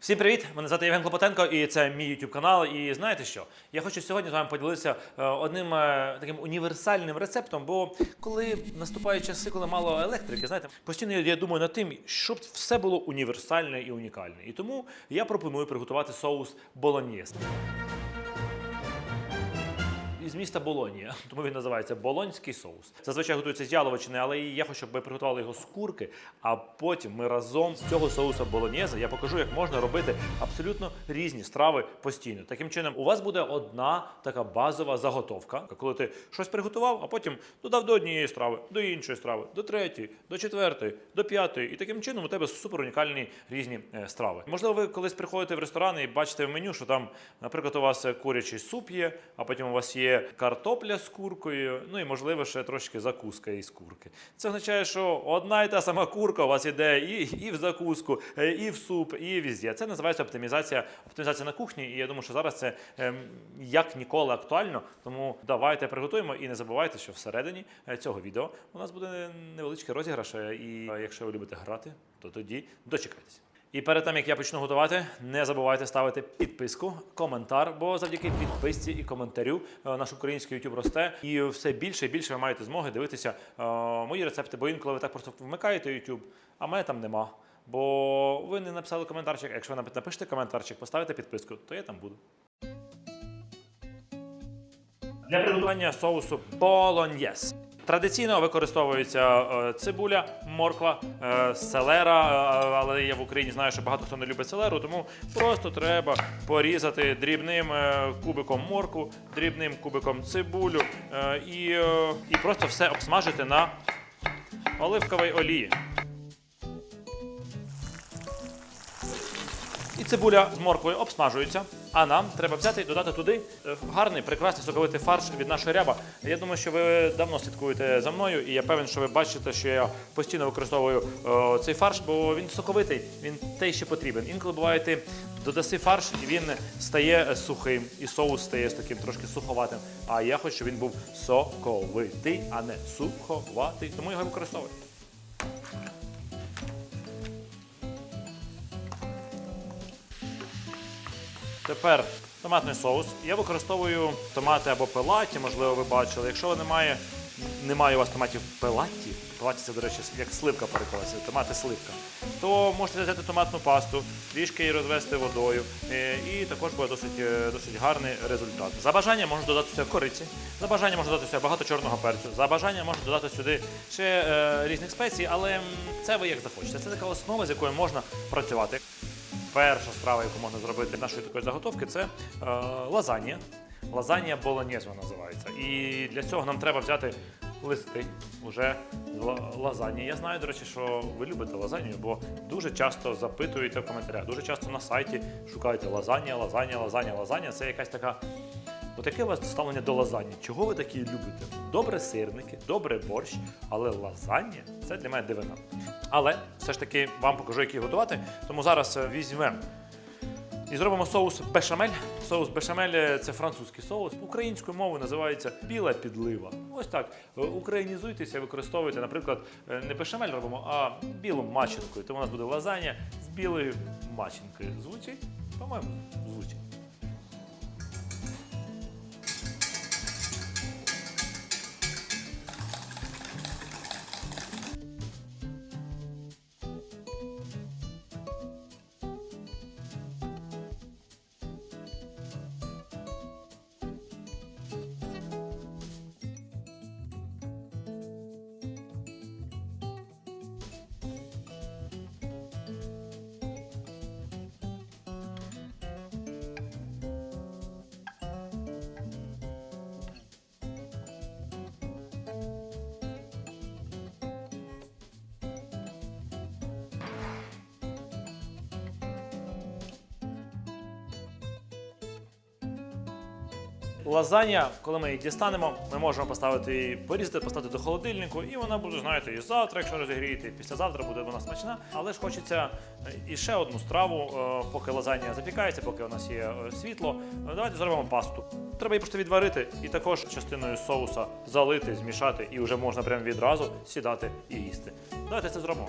Всім привіт! Мене звати Євген Клопотенко, і це мій YouTube канал. І знаєте що? Я хочу сьогодні з вами поділитися е, одним е, таким універсальним рецептом. Бо коли наступають часи, коли мало електрики, знаєте, постійно я думаю над тим, щоб все було універсальне і унікальне. І тому я пропоную приготувати соус болоньєз. Із міста Болонія, тому він називається болонський соус. Зазвичай готується з яловичини, але я хочу, щоб ви приготували його з курки, а потім ми разом з цього соуса болоньєза я покажу, як можна робити абсолютно різні страви постійно. Таким чином, у вас буде одна така базова заготовка, коли ти щось приготував, а потім додав до однієї страви, до іншої страви, до третьої, до четвертої, до п'ятої. І таким чином у тебе супер унікальні різні е, страви. Можливо, ви колись приходите в ресторан і бачите в меню, що там, наприклад, у вас е, курячий суп є, а потім у вас є картопля з куркою, ну і можливо ще трошки закуска із курки. Це означає, що одна і та сама курка у вас іде і, і в закуску, е, і в суп, і візде. Це називається оптимізація, оптимізація на кухні. І я думаю, що зараз це ем, як ніколи актуально. Тому давайте приготуємо і не забувайте, що всередині е, цього відео у нас буде невеличкий розіграш. е, І якщо ви любите грати, то тоді дочекайтеся. І перед тим як я почну готувати, не забувайте ставити підписку, коментар, бо завдяки підписці і коментарю е, наш український YouTube росте, і все більше і більше ви маєте змоги дивитися е, мої рецепти. Бо інколи ви так просто вмикаєте YouTube, а мене там нема. Бо ви не написали коментарчик. Якщо ви напи- напишете коментарчик, поставите підписку, то я там буду. Для приготування соусу болоньєз. Традиційно використовується е, цибуля, морква, е, селера, е, але я в Україні знаю, що багато хто не любить селеру, тому просто треба порізати дрібним кубиком моркву, дрібним кубиком цибулю і, і просто все обсмажити на оливковій олії. Цибуля з морквою обсмажується. А нам треба взяти і додати туди е, гарний, прекрасний соковитий фарш від нашої ряба. Я думаю, що ви давно слідкуєте за мною, і я певен, що ви бачите, що я постійно використовую е, цей фарш, бо він соковитий, він те, що потрібен. Інколи буває, ти додаси фарш, і він стає сухим, і соус стає з таким трошки суховатим. А я хочу, щоб він був соковитий, а не суховатий. Тому його використовую. Тепер томатний соус. Я використовую томати або пелаті, можливо, ви бачили. Якщо немає, немає у вас томатів пелаті, пелаті це, до речі, як сливка перекладається, томати сливка, то можете взяти томатну пасту, трішки її розвести водою, е, і також буде досить, е, досить гарний результат. За бажанням можна додати сюди кориці, за бажанням можна додати сюди багато чорного перцю, за бажанням можна додати сюди ще е, різних спецій, але це ви як захочете. Це така основа, з якою можна працювати. Перша страва, яку можна зробити з нашої такої заготовки, це е, лазанья. Лазанья болоньєз називається. І для цього нам треба взяти листи уже з. Я знаю, до речі, що ви любите лазанью, бо дуже часто запитуєте в коментарях, дуже часто на сайті шукаєте лазанья, лазанья, лазанья, лазанья. Це якась така. Отаке у вас ставлення до лазаньї. Чого ви такі любите? Добре сирники, добре борщ, але лазанья це для мене дивина. Але все ж таки вам покажу, як її готувати. Тому зараз е, візьмемо і зробимо соус бешамель. Соус бешамель е, це французький соус. Українською мовою називається біла підлива. Ось так. Е, Українізуйтеся, використовуйте, наприклад, не бешамель робимо, а білу маченкою. Тому у нас буде лазанья з білою маченкою. Звучить? По-моєму, звучить. Лазанья, коли ми її дістанемо, ми можемо поставити її, порізати, поставити до холодильнику, і вона буде, знаєте, і завтра, якщо розігрієте, і післязавтра буде вона смачна. Але ж хочеться е, і ще одну страву, е, поки лазанья запікається, поки у нас є е, світло. Давайте зробимо пасту. Треба її просто відварити і також частиною соуса залити, змішати, і вже можна прямо відразу сідати і їсти. Давайте це зробимо.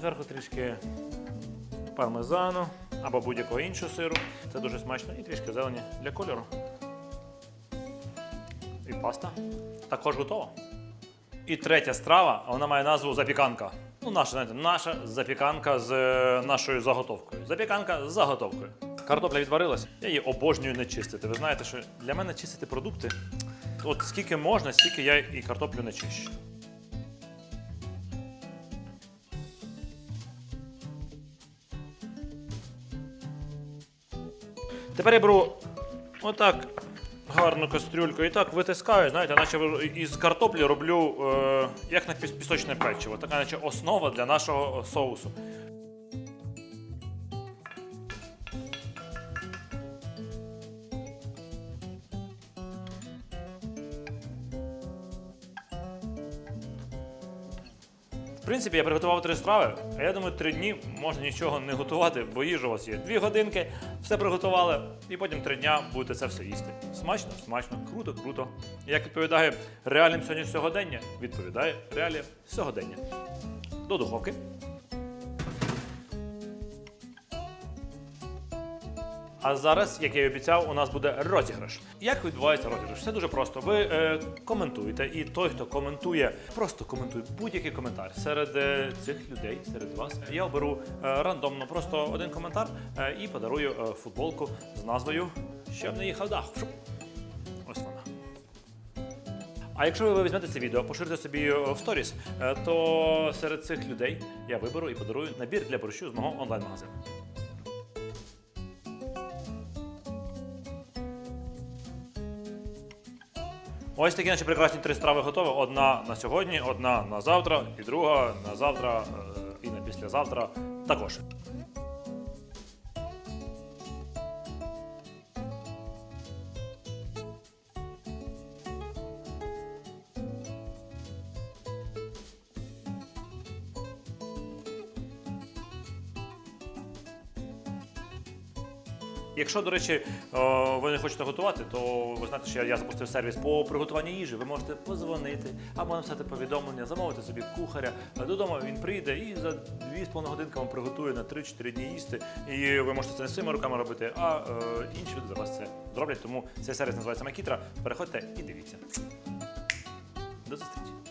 Зверху трішки пармезану або будь-якого іншого сиру. Це дуже смачно. І трішки зелені для кольору. І паста також готова. І третя страва, вона має назву запіканка. Ну, наша, знаєте, наша запіканка з е, нашою заготовкою. Запіканка з заготовкою. Картопля відварилась. Я її обожнюю не чистити. Ви знаєте, що для мене чистити продукти, от скільки можна, стільки я і картоплю не чищу. Тепер я беру отак гарну кастрюльку і так витискаю, знаєте, наче із картоплі роблю е, як на пісочне печиво, така наче основа для нашого соусу. Принципі, я приготував три страви, а я думаю, три дні можна нічого не готувати, бо їжа у вас є. Дві годинки, все приготували, і потім три дня будете це все їсти. Смачно, смачно, круто, круто. Як відповідає реаліям сьогодні сьогодення, відповідає реаліям сьогодення. До духовки. А зараз, як я і обіцяв, у нас буде розіграш. Як відбувається розіграш? Все дуже просто. Ви е, коментуєте, і той, хто коментує, просто коментує будь-який коментар серед е, цих людей, серед вас. Я оберу е, рандомно просто один коментар е, і подарую е, футболку з назвою Щоб не їхав дах. Ось вона. А якщо ви візьмете це відео, поширите собі е, в сторіс, е, то серед цих людей я виберу і подарую набір для борщу з мого онлайн-магазину. Ось такі наші прекрасні три страви готові. Одна на сьогодні, одна на завтра, і друга на завтра е, і на післязавтра також. Якщо, до речі, ви не хочете готувати, то ви знаєте, що я, запустив сервіс по приготуванню їжі. Ви можете позвонити або написати повідомлення, замовити собі кухаря. Додому він прийде і за 2,5 годинки вам приготує на 3-4 дні їсти. І ви можете це не своїми руками робити, а е, інші люди за вас це зроблять. Тому цей сервіс називається Макітра. Переходьте і дивіться. До зустрічі!